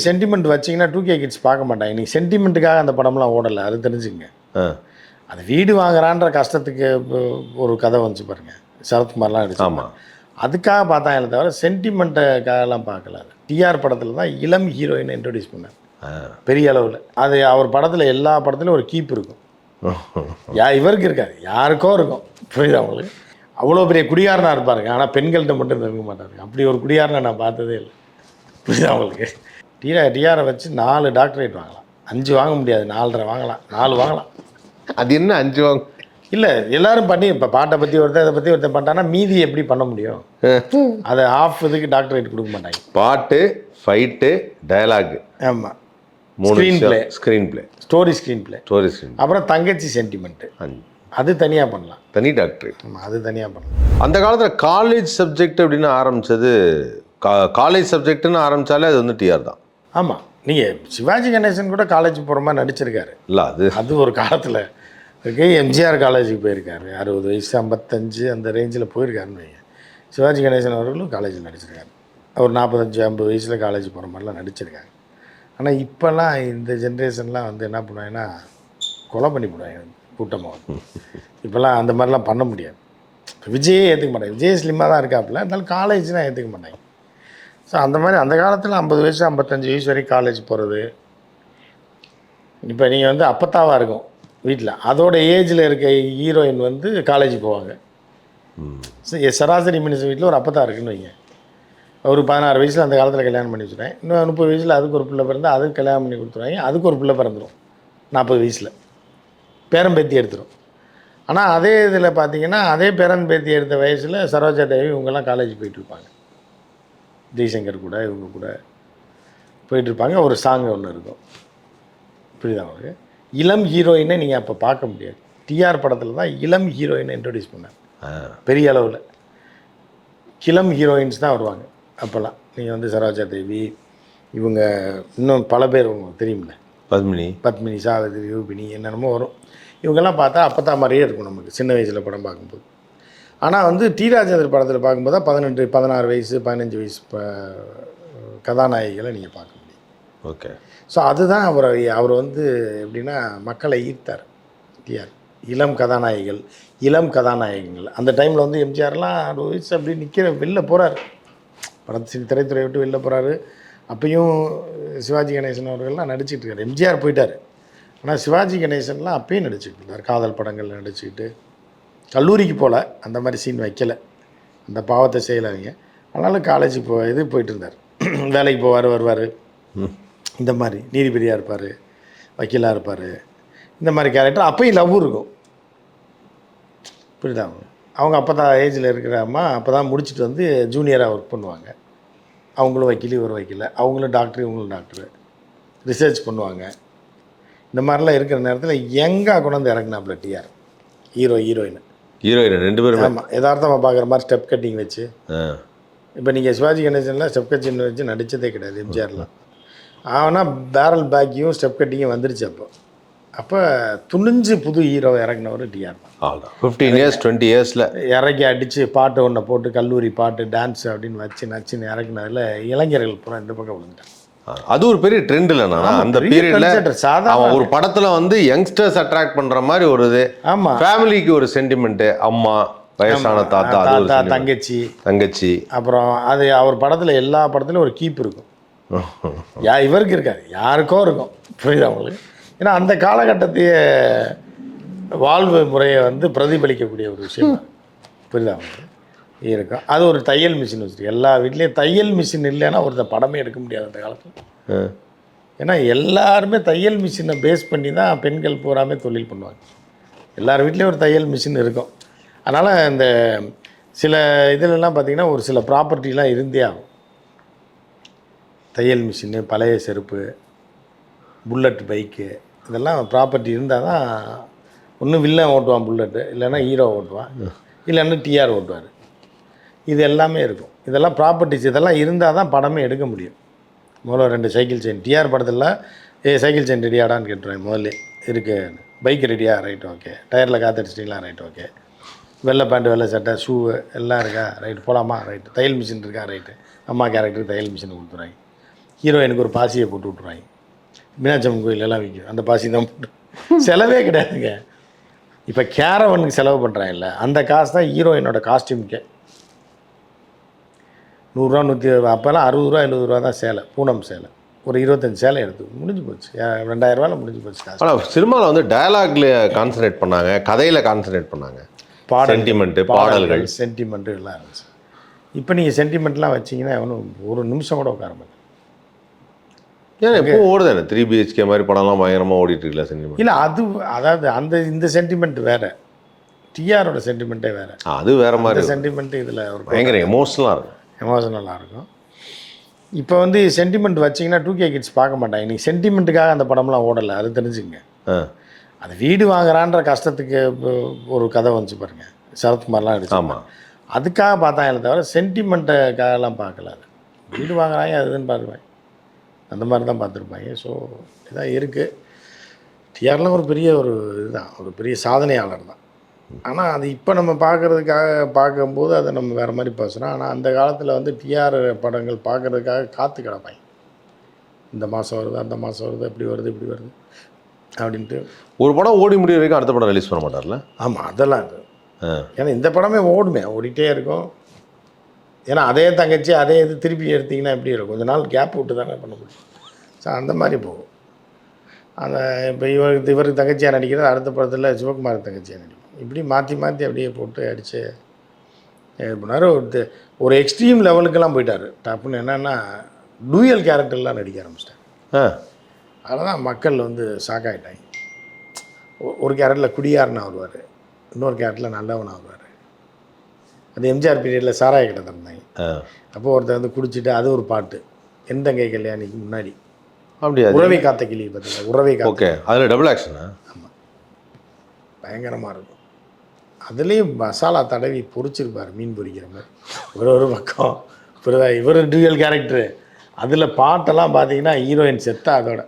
Sentiment வச்சிங்கன்னா two K kids பார்க்க மாட்டாங்க. நீ சென்டிமெண்ட்டுக்காக அந்த படம்லாம் ஓடலை. அது தெரிஞ்சுங்க அது வீடு வாங்குறான்ற கஷ்டத்துக்கு ஒரு கதை வந்துச்சு பாருங்க. சரத்குமார்லாம் அடிச்சு ஆமாம் அதுக்காக பார்த்தாங்களே தவிர சென்டிமெண்ட்டுக்காகலாம் பார்க்கல டிஆர் படத்தில் தான் இளம் ஹீரோயினை இன்ட்ரடியூஸ் பண்ணார். பெரிய அளவில். அது அவர் படத்தில் எல்லா படத்துலையும் ஒரு கீப் இருக்கும். யா இவருக்கு இருக்காது. யாருக்கோ இருக்கும். புரியுதா உங்களுக்கு? அவ்வளோ பெரிய குடியாரனா இருப்பாருங்க. ஆனால் பெண்கள்கிட்ட மட்டும் இருக்க மாட்டாருங்க. அப்படி ஒரு குடியாரனை நான் பார்த்ததே இல்லை. புரியுதா உங்களுக்கு? டிஆர் டிஆரை வச்சு நாலு டாக்டரேட் வாங்கலாம். அஞ்சு வாங்க முடியாது நாலரை வாங்கலாம் நாலு வாங்கலாம். அது என்ன அஞ்சு வாங்க இல்லை எல்லாரும் பண்ணி இப்போ பாட்டை பற்றி ஒருத்தர் இதை பற்றி ஒருத்தர் பண்ணிட்டான்னா மீதி எப்படி பண்ண முடியும்? அதை ஆஃப் இதுக்கு டாக்டரேட் கொடுக்க மாட்டாங்க. பாட்டு ஃபைட்டு டயலாக் ஆமாம் Screen play. Screen play story screen play story screen அப்புறம் தங்கச்சி சென்டிமெண்ட்டு அது தனியாக பண்ணலாம். தனி டாக்டர் ஆமாம் அது தனியாக பண்ணலாம். அந்த காலத்தில் காலேஜ் சப்ஜெக்ட் அப்படின்னு ஆரம்பிச்சது கா காலேஜ் சப்ஜெக்ட்னு ஆரம்பிச்சாலே அது வந்து டிஆர் தான். ஆமாம் நீங்கள் சிவாஜி கணேசன் கூட காலேஜ் போகிற மாதிரி நடிச்சிருக்காரு. இல்லை அது அது ஒரு காலத்தில். இருக்கு எம்ஜிஆர் காலேஜுக்கு போயிருக்காரு. அறுபது வயசு ஐம்பத்தஞ்சு அந்த ரேஞ்சில் போயிருக்காருன்னு வைங்க. சிவாஜி கணேசன் அவர்களும் காலேஜில் நடிச்சிருக்காரு. ஒரு நாற்பத்தஞ்சு ஐம்பது வயசில் காலேஜ் போகிற மாதிரிலாம் நடிச்சிருக்காங்க ஆனால் இப்போல்லாம் இந்த ஜென்ரேஷன்லாம் வந்து என்ன பண்ணுவாங்கன்னா கொலை பண்ணி போடுவாங்க கூட்டமாக இப்போல்லாம் அந்த மாதிரிலாம் பண்ண முடியாது. இப்ப விஜயே ஏற்றுக்க மாட்டாங்க. விஜய் ஸ்லிம்மாக தான் இருக்காப்புல. இருந்தாலும் காலேஜ்னால் ஏற்றுக்க மாட்டாங்க. ஸோ அந்த மாதிரி அந்த காலத்தில் ஐம்பது வயசு ஐம்பத்தஞ்சு வயசு வரைக்கும் காலேஜ் போகிறது இப்போ நீங்கள் வந்து அப்பத்தாவாக இருக்கும் வீட்டில் அதோட ஏஜில் இருக்க ஹீரோயின் வந்து காலேஜ் போவாங்க. சரி, சராசரி மனுஷன் வீட்டில் ஒரு அப்பத்தா இருக்குன்னு வைங்க. ஒரு பதினாறு வயசில் அந்த காலத்தில் கல்யாணம் பண்ணி வச்சுருவேன் இன்னும் முப்பது வயசில் அதுக்கு ஒரு பிள்ளை பிறந்து அதுக்கு கல்யாணம் பண்ணி கொடுத்துருவாங்க. அதுக்கு ஒரு பிள்ளை பிறந்துடும் நாற்பது வயசில். பேரம்பேத்தி எடுத்துரும். ஆனால் அதே இதில் பார்த்தீங்கன்னா அதே பேரன் பேத்தி எடுத்த வயசில் சரோஜா தேவி இவங்கெல்லாம் காலேஜ் போயிட்டு இருப்பாங்க. ஜெய்சங்கர் கூட இவங்க கூட போயிட்டு இருப்பாங்க ஒரு சாங் ஒன்று இருக்கும். புரியுதா உங்களுக்கு? இளம் ஹீரோயினை நீங்கள் அப்போ பார்க்க முடியாது. டிஆர் படத்தில் தான் இளம் ஹீரோயினை இன்ட்ரடியூஸ் பண்ணார் பெரிய அளவில். இளம் ஹீரோயின்ஸ் தான் வருவாங்க. அப்போல்லாம். நீங்கள் வந்து சரோஜா தேவி இவங்க இன்னும் பல பேர் உங்களுக்கு தெரியுமில்ல பத்மினி. பத்மினி சாவித்ரி ரூபினி என்னென்னமோ வரும். இவங்கெல்லாம் பார்த்தா அப்பத்தா மாதிரியே இருக்கும் நமக்கு. சின்ன வயசில் படம் பார்க்கும்போது. ஆனால் வந்து டி ராஜேந்தர் படத்தில் பார்க்கும்போது தான் பதினெட்டு பதினாறு வயசு பதினஞ்சு வயசு ப கதாநாயகிகளை நீங்கள் பார்க்க முடியும். ஓகே. ஸோ அதுதான் அவர் அவர் வந்து எப்படின்னா மக்களை ஈர்த்தார். டிஆர் இளம் கதாநாயகிகள் இளம் கதாநாயகங்கள் அந்த டைமில் வந்து எம்ஜிஆர்லாம் வயசு அப்படி நிற்கிற வெளில போகிறார் படத்து திரைத்துறை விட்டு வெளில போகிறாரு அப்பயும் சிவாஜி கணேசன் அவர்கள்லாம் நடிச்சிட்டு இருக்காரு. எம்ஜிஆர் போயிட்டார். ஆனால் சிவாஜி கணேசன்லாம் அப்பயும் நடிச்சிட்டு இருந்தார். காதல் படங்கள் நடிச்சுக்கிட்டு கல்லூரிக்கு போகல அந்த மாதிரி சீன் வைக்கல. அந்த பாவத்தை செய்யலைங்க ஆனாலும் காலேஜ் போ இது போயிட்டு இருந்தார் வேலைக்கு போவார் வருவார். இந்த மாதிரி நீதிபதியாக இருப்பார் வக்கீலாக இருப்பார். இந்த மாதிரி கேரக்டர் அப்பயும் லவ் இருக்கும். புரியுதா? அவங்க அப்போ தான் ஏஜில் இருக்கிற அம்மா அப்போ தான் முடிச்சுட்டு வந்து ஜூனியராக ஒர்க் பண்ணுவாங்க. அவங்களும் வக்கீல் இவர் வக்கீல். அவங்களும் டாக்டர் இவங்களும் டாக்டர் ரிசர்ச் பண்ணுவாங்க. இந்த மாதிரிலாம் இருக்கிற நேரத்தில் எங்கே கொண்டு வந்து டிஆர் ஹீரோ ஹீரோயின் ஹீரோயின் ரெண்டு பேருமே. ஆமாம் யதார்த்தமாக பார்க்குற மாதிரி ஸ்டெப் கட்டிங் வச்சு. இப்போ நீங்கள் சிவாஜி கணேசன்லாம் ஸ்டெப் கட்டிங் வச்சு நடித்ததே கிடையாது எம்ஜிஆர்லாம். ஆனால் பேரல் பேக்கியும் ஸ்டெப் கட்டிங்கும் வந்துருச்சு அப்போ. அப்போ துணிஞ்சு புது ஹீரோ இறக்குனவர் டிஆர் ஃபிஃப்டீன் இயர்ஸ் டுவெண்ட்டி இயர்ஸில் இறக்கி அடித்து பாட்டு ஒன்றை போட்டு கல்லூரி பாட்டு டான்ஸ் அப்படின்னு வச்சு நச்சுன்னு இறக்குனதுல இளைஞர்கள் பூரா இந்த பக்கம் விழுந்துட்டாங்க. அது ஒரு பெரிய ட்ரெண்ட் இல்லைண்ணா அந்த பெரிய பீரியட்ல அவன் ஒரு படத்துல வந்து யங்ஸ்டர்ஸ் அட்ராக்ட் பண்ற மாதிரி ஒரு இது. ஆமாம் ஃபேமிலிக்கு ஒரு சென்டிமெண்ட் அம்மா வயசான தாத்தா தாத்தா. தங்கச்சி. தங்கச்சி. அப்புறம் அது அவர் படத்தில் எல்லா படத்துலையும் ஒரு கீப் இருக்கும். யா இவருக்கு இருக்காது. யாருக்கோ இருக்கும். புரியுதா உங்களுக்கு? ஏன்னா அந்த காலகட்டத்தைய வாழ்வு முறையை வந்து பிரதிபலிக்கக்கூடிய ஒரு விஷயம். புரியுதா உங்களுக்கு? இருக்கும் அது ஒரு தையல் மிஷின் வச்சுருக்கு. எல்லா வீட்லேயும் தையல் மிஷின் இல்லைன்னா ஒருத்தன் படமே எடுக்க முடியாது அந்த காலத்தில். ஏன்னா எல்லாருமே தையல் மிஷினை பேஸ் பண்ணி தான் பெண்கள் பூராமே தொழில் பண்ணுவாங்க. எல்லார் வீட்லேயும் ஒரு தையல் மிஷின் இருக்கும். அதனால் இந்த சில இதிலெல்லாம் பார்த்திங்கன்னா ஒரு சில ப்ராப்பர்ட்டிலாம் இருந்தே ஆகும். தையல் மிஷினு பழைய செருப்பு புல்லட் பைக்கு இதெல்லாம் ப்ராப்பர்ட்டி இருந்தால் தான் ஒன்று வில்லன் ஓட்டுவான் புல்லட்டு இல்லைன்னா ஹீரோ ஓட்டுவான். இல்லைன்னா டிஆர் ஓட்டுவார். இது எல்லாமே இருக்கும். இதெல்லாம் ப்ராப்பர்ட்டிஸ் இதெல்லாம் இருந்தால் தான் படமே எடுக்க முடியும். முதல்ல ரெண்டு சைக்கிள் செயின் டிஆர் படத்தில் ஏ சைக்கிள் செயின் ரெடியாடான்னு கேட்டுருவேன் முதல்ல. இருக்கு. பைக் ரெடியா ரைட் ஓகே டயரில் காத்தடிச்சிட்டிங்களா ரைட் ஓகே வெள்ளை பேண்ட் வெள்ளை சட்டை ஷூ எல்லாம் இருக்கா ரைட் போகலாமா ரைட் தையல் மிஷின் இருக்கா ரைட்டு அம்மா கேரக்டருக்கு தையல் மிஷின் கொடுத்துறாங்க ஹீரோயினுக்கு ஒரு பாசியை போட்டு விட்ருவாங்க மீனாட்சம்மன் கோயிலெல்லாம் விற்கும் அந்த பாசி தான் போட்டு. செலவே கிடையாதுங்க. இப்போ கேரவனுக்கு செலவு பண்ணுறாங்கல்ல அந்த காசு தான் ஹீரோயினோட காஸ்டியூமுக்கே நூறுரூவா நூற்றி அப்போல்லாம் அறுபது ரூபா எழுபது ரூபா தான் சேலை பூனம் சேலை. ஒரு இருபத்தஞ்சு சேலை எடுத்து முடிஞ்சு போச்சு. ரெண்டாயிரம் ரூபாயில் முடிஞ்சு போச்சு ஆனால் சினிமாவில் வந்து டயலாக்ல கான்சன்ட்ரேட் பண்ணாங்க கதையில் கான்சன்ட்ரேட் பண்ணாங்க. பாடல் சென்டிமெண்ட்டு பாடல்கள் சென்டிமெண்ட்டு எல்லாம் இருந்துச்சு. இப்போ நீங்கள் சென்டிமெண்ட்லாம் வச்சீங்கன்னா எவனும் ஒரு நிமிஷம் கூட உட்கார மாட்டேன் ஏன்னா எப்போ ஓடுதானே த்ரீ பிஹெச்கே மாதிரி படம்லாம் பயங்கரமாக ஓடிட்டு இருக்குல்ல சினிமா இல்லை அது அதாவது அந்த இந்த சென்டிமெண்ட் வேற. டிஆரோட சென்டிமெண்ட்டே வேற. அது வேற மாதிரி. சென்டிமெண்ட் இதில் ஒரு பயங்கர எமோஷனலாக இருக்கும். எமோஷனலாக இருக்கும் இப்போ வந்து சென்டிமெண்ட் வச்சிங்கன்னா டூ கே கிட்ஸ் பார்க்க மாட்டாங்க. இன்னைக்கு சென்டிமெண்ட்டுக்காக அந்த படம்லாம் ஓடலை அது தெரிஞ்சுங்க அது வீடு வாங்குறான்ற கஷ்டத்துக்கு இப்போ ஒரு கதை வந்துச்சு பாருங்க. சரத்குமார்லாம் ஆமாம் அதுக்காக பார்த்தாங்களே தவிர சென்டிமெண்ட்டுக்காகலாம் பார்க்கல அது. வீடு வாங்குறாங்க அதுன்னு பார்த்துருப்பாங்க அந்த மாதிரி தான் பார்த்துருப்பாங்க. ஸோ இதான் இருக்குது டிஆர்லாம் ஒரு பெரிய ஒரு இதுதான். ஒரு பெரிய சாதனையாளர் தான். ஆனால் அது இப்போ நம்ம பார்க்குறதுக்காக பார்க்கும்போது அதை நம்ம வேறு மாதிரி பேசுகிறோம் ஆனால் அந்த காலத்தில் வந்து டிஆர் படங்கள் பார்க்குறதுக்காக காத்து கிடப்பாங்க. இந்த மாதம் வருது அந்த மாதம் வருது இப்படி வருது இப்படி வருது அப்படின்ட்டு. ஒரு படம் ஓடி முடிய வரைக்கும் அடுத்த படம் ரிலீஸ் பண்ண மாட்டார்ல? ஆமாம் அதெல்லாம் இது ஆ. ஏன்னா இந்த படமே ஓடுமே ஓடிட்டே இருக்கும். ஏன்னா அதே தங்கச்சி அதே இது திருப்பி எடுத்தீங்கன்னா எப்படி இருக்கும்? கொஞ்ச நாள் கேப் விட்டு தானே பண்ண முடியும். ஸோ அந்த மாதிரி போகும். அந்த இப்போ இவருக்கு இவருக்கு தங்கச்சியாக நடிக்கிறது அடுத்த படத்தில் சிவகுமார் தங்கச்சியாக நடிக்கும் இப்படி மாற்றி மாற்றி அப்படியே போட்டு அடித்து இது பண்ணார் ஒரு ஒரு எக்ஸ்ட்ரீம் லெவலுக்கெல்லாம் போயிட்டார். டப்புன்னு என்னென்னா டூயல் கேரக்டர்லாம் நடிக்க ஆரம்பிச்சிட்டார். ஆ. அதில் தான் மக்கள் வந்து ஷாக் ஆகிட்டாங்க ஒரு கேரக்டரில் குடியாரனா வருவார் இன்னொரு கேரக்டரில் நல்லவனா வருவார் அது எம்ஜிஆர் பீரியடில் சாராய கடை திறந்தாங்க. ஆ. அப்போ ஒருத்தர் வந்து குடிச்சிட்டு அது ஒரு பாட்டு. எந்தங்கை கல்யாணிக்கு முன்னாடி? அப்படியா? உறவை காத்த கிளி பார்த்தீங்களா உறவை காத்த ஓகே. அதில் டபுள் ஆக்ஷனா பயங்கரமாக இருக்கும். அதுலேயும் மசாலா தடவி பொரிச்சிருப்பார் மீன் பொறிக்கிற மாதிரி ஒரு ஒரு பக்கம் புரியுதா இவர் டூயல் கேரக்டரு அதில் பாட்டெல்லாம் பார்த்தீங்கன்னா ஹீரோயின் செத்தா அதோட.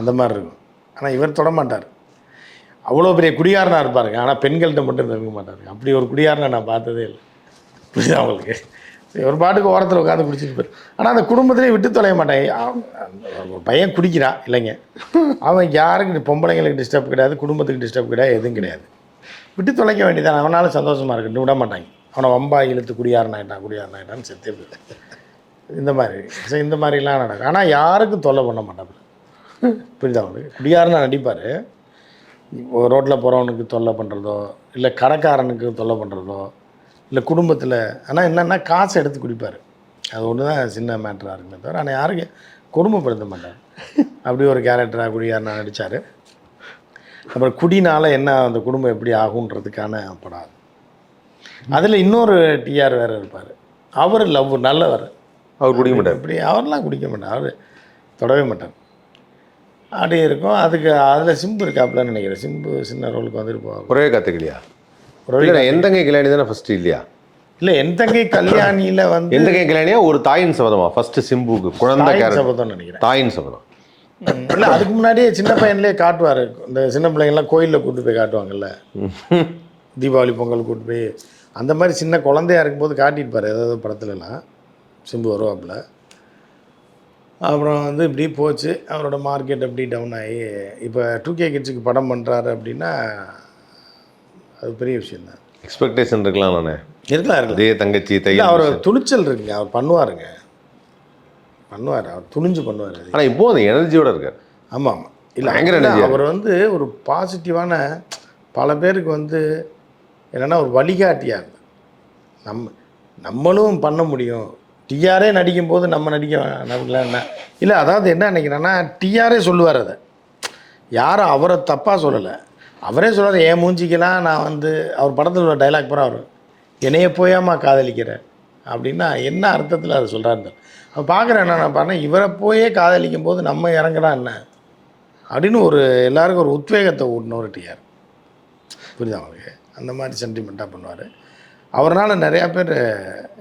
அந்த மாதிரி இருக்கும். ஆனால் இவர் தொட மாட்டார் அவ்வளோ பெரிய குடியாரனாக இருப்பாருங்க. ஆனால் பெண்கள்கிட்ட மட்டும் இருக்க மாட்டாருங்க. அப்படி ஒரு குடியாரனை நான் பார்த்ததே இல்லை. புரியுதா அவங்களுக்கு ஒரு பாட்டுக்கு ஓரத்தில் உட்காந்து குடிச்சிட்டு போயிரு ஆனால் அந்த குடும்பத்திலே விட்டு தொலைய மாட்டாங்க. பையன் குடிக்கிறான் இல்லைங்க. அவன் யாருக்கு பொம்பளைங்களுக்கு டிஸ்டர்ப் கிடையாது குடும்பத்துக்கு டிஸ்டர்ப் கிடையாது எதுவும் கிடையாது. விட்டு தொலைக்க வேண்டியதான் அவனாலும் சந்தோஷமாக இருக்குன்னு விட மாட்டாங்க. அவனை வம்பா இழுத்து குடியாரன் ஆகிட்டான் குடியாரன் ஆகிட்டான்னு செத்தே இந்த மாதிரி. ஸோ இந்த மாதிரிலாம் நடக்கும். ஆனால் யாருக்கும் தொல்லை பண்ண மாட்டாப்புல. புரியுதா அவனுக்கு குடியாரனா நடிப்பார். ரோட்டில் போகிறவனுக்கு தொல்லை பண்ணுறதோ இல்லை கடைக்காரனுக்கு தொல்லை பண்ணுறதோ இல்லை குடும்பத்தில் ஆனால் என்னென்னா காசை எடுத்து குடிப்பார். அது ஒன்று தான் சின்ன மேட்டராக இருக்குமே தவிர ஆனால் யாருக்கும் கொடுமைப்படுத்த மாட்டார் அப்படி ஒரு கேரக்டராக குடியாரனா நடித்தார் அப்புறம் குடினால என்ன அந்த குடும்பம் எப்படி ஆகுன்றதுக்கான படம் அது. அதில் இன்னொரு டிஆர் வேறு இருப்பார். அவர் லவ் நல்லவர். அவர் குடிக்க மாட்டார். இப்படி அவர்லாம் குடிக்க மாட்டார். அவர் தொடவே மாட்டார். அப்படி இருக்கும். அதுக்கு அதில் சிம்பு இருக்காப்புலன்னு நினைக்கிறேன். சிம்பு சின்ன ரோலுக்கு வந்துட்டு போவார். ஒரே கற்றுக்கலையா இல்லை எந்தங்கை கல்யாணி தானே ஃபஸ்ட்டு இல்லையா? இல்லை தங்கை கல்யாணியில் வந்து எந்தங்கை கல்யாணியா? ஒரு தாயின் சபதமா? ஃபர்ஸ்ட் சிம்புக்கு குழந்தை சபதம்னு நினைக்கிறேன். தாயின் சபதம். இல்லை அதுக்கு முன்னாடியே சின்ன பையன்லேயே காட்டுவார். இந்த சின்ன பிள்ளைங்கள்லாம் கோயிலில் கூட்டு போய் காட்டுவாங்கல்ல. தீபாவளி பொங்கல் கூட்டு போய். அந்த மாதிரி சின்ன குழந்தையா இருக்கும்போது காட்டியிருப்பார் ஏதாவது படத்துலலாம். சிம்பு வருவாப்புல. அப்புறம் வந்து இப்படி போச்சு. அவரோட மார்க்கெட் அப்படி டவுன் ஆகி இப்போ டூ கே கிட்ஸுக்கு படம் பண்ணுறாரு அப்படின்னா அது பெரிய விஷயந்தான் எக்ஸ்பெக்டேஷன் இருக்கலாம் நானே. இருக்கலாம் இருக்கலாம். தங்கச்சி அவர் துணிச்சல் இருக்குங்க. அவர் பண்ணுவாருங்க. பண்ணுவார். அவர் துணிஞ்சு பண்ணுவார் ஆனால் இப்போ அந்த எனர்ஜியோட இருக்கார். ஆமாம் ஆமாம். இல்லை பயங்கர அவர் வந்து ஒரு பாசிட்டிவான பல பேருக்கு வந்து என்னென்னா ஒரு வழிகாட்டியாக இருந்தார். நம்ம நம்மளும் பண்ண முடியும். டிஆரே நடிக்கும்போது நம்ம நடிக்க என்ன? இல்லை அதாவது என்ன நினைக்கிறேன்னா டிஆரே சொல்லுவார் அதை. யாரும் அவரை தப்பாக சொல்லலை. அவரே சொல்றாரு என் மூஞ்சிக்கெல்லாம் நான் வந்து அவர் படத்தில் உள்ள டைலாக் பூரா அவர் என்னைய போயாமா காதலிக்கிறேன் அப்படின்னா என்ன அர்த்தத்தில் அதை சொல்கிறாரு அவன் பார்க்குறேன் என்ன பண்ணேன் இவரை போயே காதலிக்கும் போது நம்ம இறங்குறா என்ன? அப்படின்னு ஒரு எல்லாருக்கும் ஒரு உத்வேகத்தை ஊட்டின ஒரு டிஆர் புரியுதா அவங்களுக்கு அந்த மாதிரி சென்டிமெண்ட்டாக பண்ணுவார். அவரால் நிறையா பேர்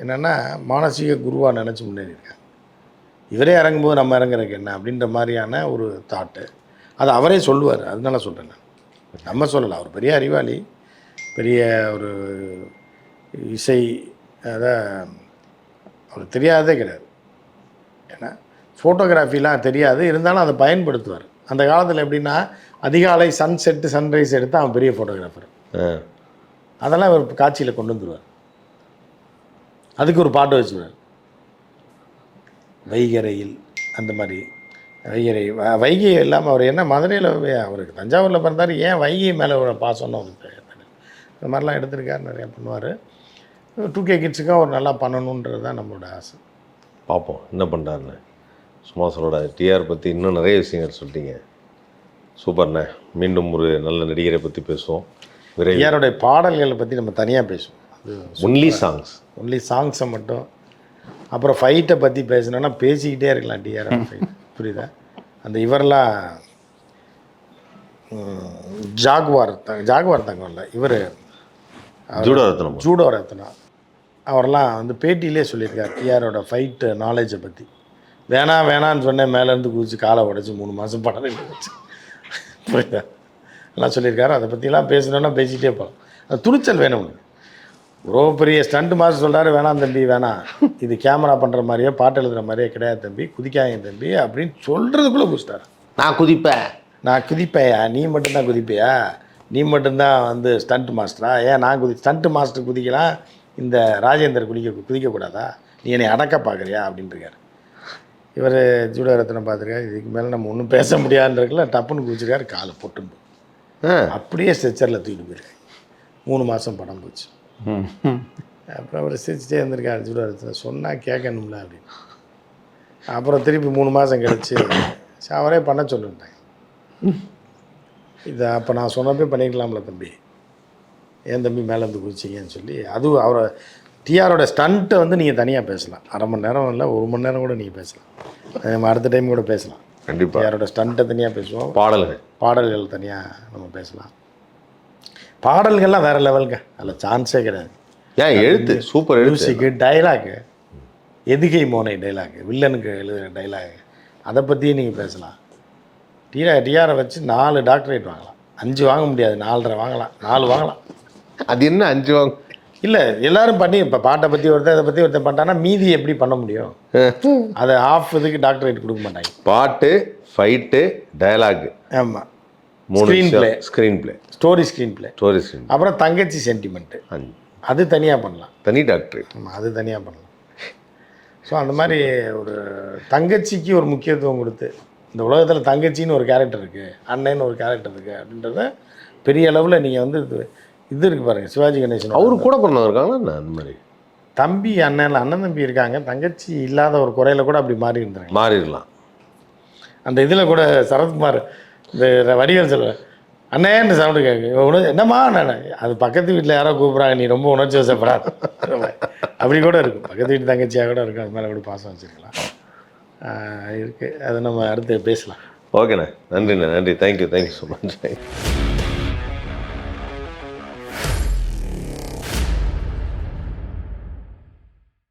என்னென்னா மானசீக குருவாக நினச்சி முன்னேறியிருக்காங்க. இவரே இறங்கும்போது நம்ம இறங்குறதுக்கு என்ன? அப்படின்ற மாதிரியான ஒரு தாட்டு அது அவரே சொல்லுவார். அதனால சொல்கிறேன் நான். நம்ம சொல்லலை. அவர் பெரிய அறிவாளி. பெரிய ஒரு இசை அதான் அவருக்கு தெரியாததே கிடையாது. ஏன்னா ஃபோட்டோகிராஃபிலாம் தெரியாது. இருந்தாலும் அதை பயன்படுத்துவார். அந்த காலத்தில் எப்படின்னா அதிகாலை சன் செட்டு சன்ரைஸ் எடுத்து அவன் பெரிய ஃபோட்டோகிராஃபர். அதெல்லாம் அவர் காட்சியில் கொண்டு வந்துருவார். அதுக்கு ஒரு பாட்டு வச்சுருவார். வைகரையில் அந்த மாதிரி. வைகரை வைகை இல்லாமல் அவர் என்ன மதுரையில் அவருக்கு தஞ்சாவூரில் பிறந்தார். ஏன் வைகை மேலே ஒரு பாசம்னு அவருக்கு இந்த மாதிரிலாம் எடுத்திருக்காரு நிறையா பண்ணுவார். டூ கே கிட்ஸுக்கும் அவர் நல்லா பண்ணணுன்றது தான் நம்மளோட ஆசை. பார்ப்போம் என்ன பண்ணுறாருன்னு சும்மா சொல்லக்கூடாது. டிஆர் பற்றி இன்னும் நிறைய விஷயங்கள் சொல்லிட்டீங்க. சூப்பர்ண்ணே மீண்டும் ஒரு நல்ல நடிகரை பற்றி பேசுவோம். ஐயாருடைய பாடல்களை பற்றி நம்ம தனியாக பேசுவோம். ஒன்லி சாங்ஸ் ஒன்லி சாங்ஸை மட்டும். அப்புறம் ஃபைட்டை பற்றி பேசணுன்னா பேசிக்கிட்டே இருக்கலாம் டிஆர் ஃபைட் புரியுதா? அந்த இவரெல்லாம் ஜாகுவார் ஜாகுவார் தங்கம் இல்லை இவர். ஜூடோ ரத்னம். ஜூடோ ரத்னா அவரெல்லாம் வந்து பேட்டியிலே சொல்லியிருக்கார் டிஆரோட ஃபைட்டு நாலேஜை பற்றி வேணாம் வேணான்னு சொன்னேன் மேலேருந்து குதிச்சு காலை உடைச்சு மூணு மாதம் படம் நின்றுச்சு புரியுதா? எல்லாம் சொல்லியிருக்காரு. அதை பற்றிலாம் பேசணுன்னா பேசிகிட்டே போகலாம் அது துணிச்சல் வேணும் உனக்கு. இவ்வளோ பெரிய ஸ்டண்ட் மாஸ்டர் சொல்கிறாரு வேணாம் தம்பி வேணாம். இது கேமரா பண்ணுற மாதிரியோ பாட்டு எழுதுகிற மாதிரியோ கிடையாது தம்பி. குதிக்காங்க தம்பி அப்படின்னு சொல்கிறதுக்குள்ளே குதிச்சிட்டாரு. நான் குதிப்பேன். நான் குதிப்பேயா? நீ மட்டும்தான் குதிப்பியா? நீ மட்டும்தான் வந்து ஸ்டண்ட் மாஸ்டரா ஏன் நான் குதி ஸ்டண்ட் மாஸ்டர் குதிக்கலாம்? இந்த ராஜேந்தர் குதிக்க குதிக்கக்கூடாதா? நீ என்னை அடக்க பார்க்குறியா? அப்படின்ட்டு இருக்காரு இவர் ஜூடோ ரத்னம் பார்த்துருக்காரு. இதுக்கு மேலே நம்ம ஒன்றும் பேச முடியாதுன்றதுல டப்புன்னு குதிச்சிருக்காரு காலை போட்டுன்னு ஆ. அப்படியே ஸ்ட்ரெச்சரில் தூக்கிட்டு போயிருக்காரு. மூணு மாதம் படம் போச்சு. அப்புறம் அவர் சிரிச்சிட்டே இருந்திருக்காரு ஜூடோ ரத்னம் சொன்னால் கேட்கணும்ல அப்படின்னு. அப்புறம் திருப்பி மூணு மாதம் கழிச்சு அவரே பண்ண சொல்லுன்ட்டேன் இதை அப்போ நான் சொன்னப்பே பண்ணிக்கலாம்ல தம்பி. ஏன் தம்பி மேலே இருந்து குதிச்சிங்கன்னு சொல்லி அதுவும் அவரை டிஆரோட ஸ்டண்ட்டை வந்து நீங்கள் தனியாக பேசலாம். அரை மணி நேரம் இல்லை ஒரு மணி நேரம் கூட நீங்கள் பேசலாம். அடுத்த டைம் கூட பேசலாம். கண்டிப்பாக டிஆரோட ஸ்டண்ட்டை தனியாக பேசுவோம். பாடல்கள். பாடல்கள் தனியாக நம்ம பேசலாம். பாடல்கள்லாம் வேறு லெவலுங்க. அதில் சான்ஸே கிடையாது. ஏன் எழுத்து? சூப்பர் மியூசிக்கு டைலாக்கு எதுகை மோனை டைலாக்கு வில்லனுக்கு எழுதுகிற டைலாகு அதை பற்றியே நீங்கள் பேசலாம். டிஆர் டிஆரை வச்சு நாலு டாக்டரேட் வாங்கலாம். அஞ்சு வாங்க முடியாது நாலரை வாங்கலாம் நாலு வாங்கலாம். அது என்ன அஞ்சு வாங்க இல்லை எல்லாரும் பண்ணி இப்போ பாட்டை பற்றி ஒருத்தர் இதை பற்றி ஒருத்தர் பண்ணிட்டான்னா மீதி எப்படி பண்ண முடியும்? அதை ஆஃப் இதுக்கு டாக்டரேட் கொடுக்க மாட்டாங்க. பாட்டு ஃபைட்டு டயலாக் ஆமாம் மூணு play. Screen play story screen play story screen அப்புறம் தங்கச்சி சென்டிமெண்ட்டு அது தனியாக பண்ணலாம். தனி டாக்டர் ஆமாம் அது தனியாக பண்ணலாம். ஸோ அந்த மாதிரி ஒரு தங்கச்சிக்கு ஒரு முக்கியத்துவம் கொடுத்து இந்த உலகத்தில் தங்கச்சின்னு ஒரு கேரக்டர் இருக்குது அண்ணன்னு ஒரு கேரக்டர் இருக்குது அப்படின்றத பெரிய அளவில் நீங்கள் வந்து இது இருக்குது பாருங்கள் சிவாஜி கணேசன் அவரு கூட பிறந்தவங்க இருக்காங்களா? என்ன அந்த மாதிரி? தம்பி அண்ணன் அண்ணன் தம்பி இருக்காங்க. தங்கச்சி இல்லாத ஒரு குறையில கூட அப்படி மாறி இருந்தாங்க மாறிடலாம். அந்த இதில் கூட சரத்குமார் இந்த வடிவேல் சொல்லுவேன் அண்ணேன்னு சவுண்டு கேட்கு உணர்ச்சி என்னம்மா நான் அது பக்கத்து வீட்டில் யாரோ கூப்பிட்றாங்க நீ ரொம்ப உணர்ச்சி வசப்படாத. அப்படி கூட இருக்கும். பக்கத்து வீட்டு தங்கச்சியாக கூட இருக்கும். அது மேலே கூட பாசம் வச்சுருக்கலாம். இருக்குது அதை நம்ம அடுத்து பேசலாம். ஓகேண்ணே. நன்றிண்ணே. நன்றி. Thank you thank you so much